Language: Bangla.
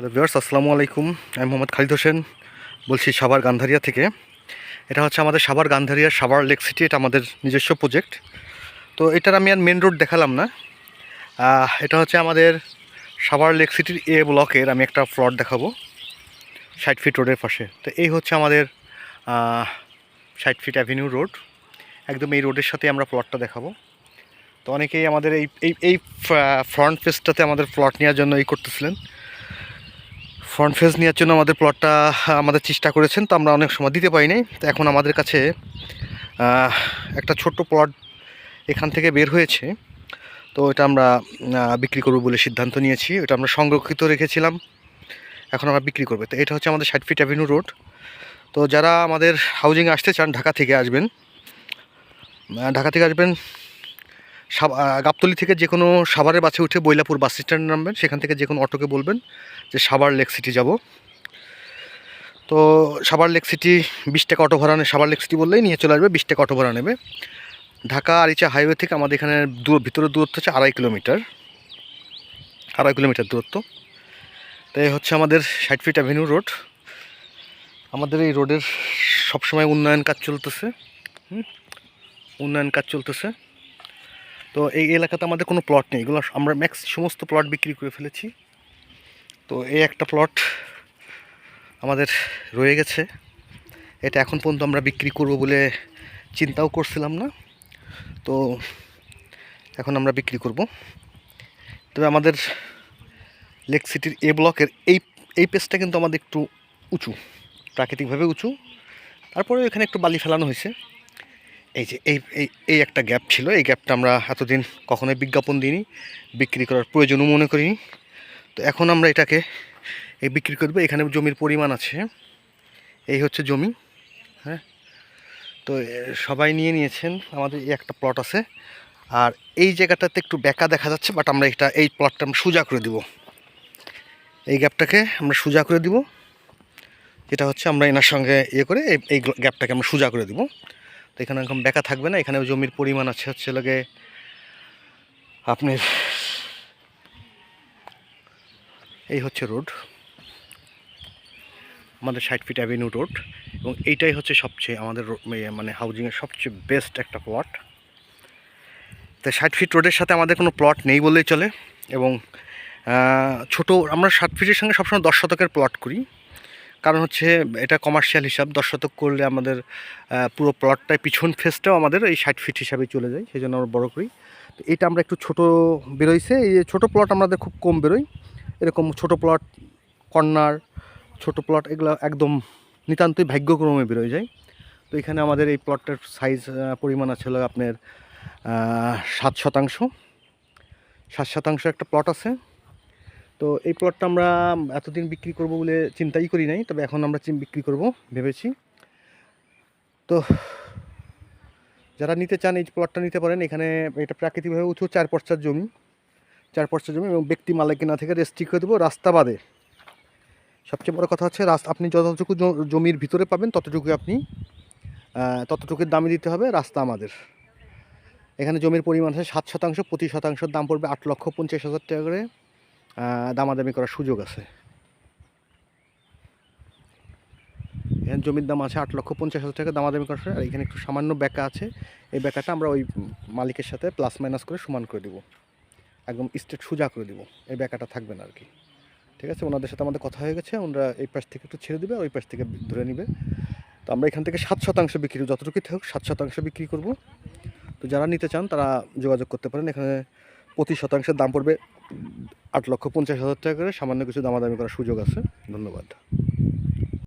হ্যালো ভিউয়ার্স আসসালামু আলাইকুম। আমি মোহাম্মদ খালিদ হোসেন, বলছি সাভার গান্ধারিয়া থেকে। এটা হচ্ছে আমাদের সাভার গান্ধারিয়া, সাভার লেক সিটি, এটা আমাদের নিজস্ব প্রজেক্ট তো এটার আমি আর মেন রোড দেখালাম না। এটা হচ্ছে আমাদের সাভার লেক সিটির এ ব্লকের আমি একটা প্লট দেখাবো, ষাট ফিট রোডের পাশে। তো এই হচ্ছে আমাদের ষাট ফিট অ্যাভিনিউ রোড একদম এই রোডের সাথে আমরা প্লটটা দেখাবো। তো অনেকেই আমাদের এই এই ফ্রন্ট ফেসটাতে আমাদের প্লট নেওয়ার জন্য এই করতেছিলেন। ফ্রন্ট ফেস নেওয়ার জন্য আমাদের প্লটটা আমাদের চেষ্টা করেছেন, তো আমরা অনেক সময় দিতে পারি নাই তো এখন আমাদের কাছে একটা ছোট্ট প্লট এখান থেকে বের হয়েছে। তো এটা আমরা বিক্রি করব বলে সিদ্ধান্ত নিয়েছি। এটা আমরা সংরক্ষিত রেখেছিলাম। এখন আমরা বিক্রি করব। তো এটা হচ্ছে আমাদের ষাট ফিট অ্যাভিনিউ রোড তো যারা আমাদের হাউজিংয়ে আসতে চান, ঢাকা থেকে আসবেন। ঢাকা থেকে আসবেন গাবতলী থেকে যে কোনো সাভারের বাসে উঠে বৈলাপুর বাস স্ট্যান্ড নামবেন। সেখান থেকে যে কোনো অটোকে বলবেন যে, সাভার লেক সিটি যাব। তো সাভার লেক সিটি বিশ টাকা অটো ভাড়া সাভার লেক সিটি বললেই নিয়ে চলে আসবে, বিশ টাকা অটো ভাড়া নেবে। ঢাকা আরিচা হাইওয়ে থেকে আমাদের এখানে দূর ভিতরের দূরত্ব হচ্ছে আড়াই কিলোমিটার। আড়াই কিলোমিটার দূরত্ব। তো এই হচ্ছে আমাদের ষাট ফিট অ্যাভিনিউ রোড আমাদের এই রোডের সবসময় উন্নয়ন কাজ চলতেছে? উন্নয়ন কাজ চলতেছে। তো এই এলাকাতে আমাদের কোনো প্লট নেই। এগুলো আমরা ম্যাক্স সমস্ত প্লট বিক্রি করে ফেলেছি। তো এই একটা প্লট আমাদের রয়ে গেছে। এটা এখন পর্যন্ত আমরা বিক্রি করব বলে চিন্তাও করছিলাম না। তো এখন আমরা বিক্রি করব। তবে আমাদের লেক সিটির এ ব্লকের এই এই পেজটা কিন্তু আমাদের একটু উঁচু। প্রাকৃতিকভাবে উঁচু। তারপরে এখানে একটু বালি ফেলানো হয়েছে। এই যে, এই এই একটা গ্যাপ ছিল। এই গ্যাপটা আমরা এতদিন কখনোই বিজ্ঞাপন দিইনি, বিক্রি করার প্রয়োজনও মনে করিনি। তো এখন আমরা এটাকে, এই বিক্রি করব। এখানে জমির পরিমাণ আছে। এই হচ্ছে জমি হ্যাঁ? তো সবাই নিয়ে নিয়েছেন। আমাদের এই একটা প্লট আছে। আর এই জায়গাটাতে একটু বেঁকা দেখা যাচ্ছে বাট আমরা এটা, এই প্লটটা আমরা সোজা করে দিব। এই গ্যাপটাকে আমরা সোজা করে দিব। এটা হচ্ছে আমরা এনার সঙ্গে ইয়ে করে, এই গ্যাপটাকে আমরা সোজা করে দিব। তো এখানে এরকম বেঁকা থাকবে না, এখানে জমির পরিমাণ আছে হচ্ছে লাগে আপনার এই হচ্ছে রোড, আমাদের ষাট ফিট অ্যাভিনিউ রোড এবং এইটাই হচ্ছে সবচেয়ে আমাদের মানে হাউজিংয়ের সবচেয়ে বেস্ট একটা প্লট তো ষাট ফিট রোডের সাথে আমাদের কোনো প্লট নেই বললেই চলে এবং ছোট, আমরা ষাট ফিটের সঙ্গে সবসময় দশ শতকের প্লট করি। কারণ হচ্ছে এটা কমার্শিয়াল হিসাব, দশ শতক করলে আমাদের পুরো প্লটটায় পিছন ফেসটাও আমাদের এই ষাট ফিট হিসাবে চলে যায় সেই জন্য আমরা বড়ো করি। তো এটা আমরা একটু ছোট বেরোইছে, এই ছোটো প্লট আমাদের খুব কম বেরোই এরকম ছোট প্লট কর্নার, ছোট প্লট এগুলো একদম নিতান্তই ভাগ্যক্রমে বেরোয় যায়। তো এখানে আমাদের এই প্লটটার সাইজ পরিমাণ আছে আপনার সাত শতাংশ। সাত শতাংশ একটা প্লট আছে। তো এই প্লটটা আমরা এতদিন বিক্রি করব বলে চিন্তাই করি নাই, তবে এখন আমরা চিন বিক্রি করব ভেবেছি। তো যারা নিতে চান এই প্লটটা নিতে পারেন, এখানে এটা প্রাকৃতিকভাবে উঁচু চার পর্চার জমি, চার পর্চার জমি এবং ব্যক্তি মালিকানা থেকে রেস্ট্রিক্ট করে দেবো রাস্তা বাদে। সবচেয়ে বড় কথা হচ্ছে রাস্তা, আপনি যতটুকু জমির ভিতরে পাবেন ততটুকু আপনি ততটুকুর দামে দিতে হবে রাস্তা আমাদের। এখানে জমির পরিমাণ আছে সাত শতাংশ প্রতি শতাংশের দাম পড়বে আট লক্ষ পঞ্চাশ হাজার টাকা করে। দামাদামি করার সুযোগ আছে। এখানে জমির দাম আছে আট লক্ষ পঞ্চাশ হাজার টাকা দামাদামি করার আর এখানে একটু সামান্য বেকা আছে। এই বেকাটা আমরা ওই মালিকের সাথে প্লাস মাইনাস করে সমান করে দিব। একদম স্টেট সোজা করে দিব। এই বেকাটা থাকবে না আর কি। ঠিক আছে? ওনাদের সাথে আমাদের কথা হয়ে গেছে। ওনারা এই পাশ থেকে একটু ছেড়ে দেবে ওই পাশ থেকে ধরে নেবে। তো আমরা এখান থেকে সাত শতাংশ বিক্রি, যতটুকুই থাকুক, সাত শতাংশ বিক্রি করব। তো যারা নিতে চান, তারা যোগাযোগ করতে পারেন। এখানে প্রতি শতাংশের দাম পড়বে আট লক্ষ পঞ্চাশ হাজার টাকা করে। সামান্য কিছু দামাদামি করার সুযোগ আছে। ধন্যবাদ।